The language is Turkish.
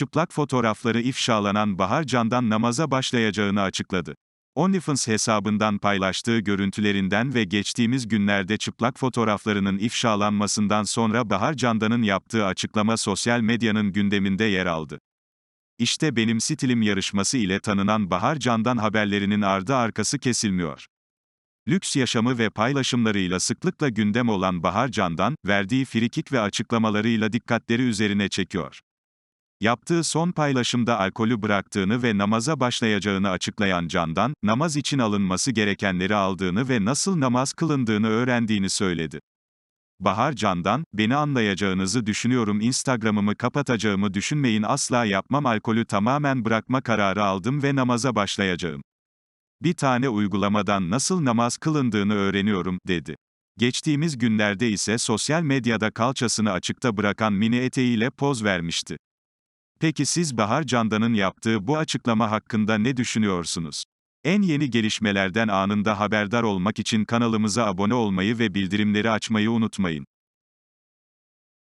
çıplak fotoğrafları ifşalanan Bahar Candan namaza başlayacağını açıkladı. OnlyFans hesabından paylaştığı görüntülerinden ve geçtiğimiz günlerde çıplak fotoğraflarının ifşalanmasından sonra Bahar Candan'ın yaptığı açıklama sosyal medyanın gündeminde yer aldı. İşte benim stilim yarışması ile tanınan Bahar Candan haberlerinin ardı arkası kesilmiyor. Lüks yaşamı ve paylaşımlarıyla sıklıkla gündem olan Bahar Candan, verdiği frikik ve açıklamalarıyla dikkatleri üzerine çekiyor. Yaptığı son paylaşımda alkolü bıraktığını ve namaza başlayacağını açıklayan Candan, namaz için alınması gerekenleri aldığını ve nasıl namaz kılındığını öğrendiğini söyledi. Bahar Candan, beni anlayacağınızı düşünüyorum Instagram'ımı kapatacağımı düşünmeyin asla yapmam alkolü tamamen bırakma kararı aldım ve namaza başlayacağım. Bir tane uygulamadan nasıl namaz kılındığını öğreniyorum, dedi. Geçtiğimiz günlerde ise sosyal medyada kalçasını açıkta bırakan mini eteğiyle poz vermişti. Peki siz Bahar Candan'ın yaptığı bu açıklama hakkında ne düşünüyorsunuz? En yeni gelişmelerden anında haberdar olmak için kanalımıza abone olmayı ve bildirimleri açmayı unutmayın.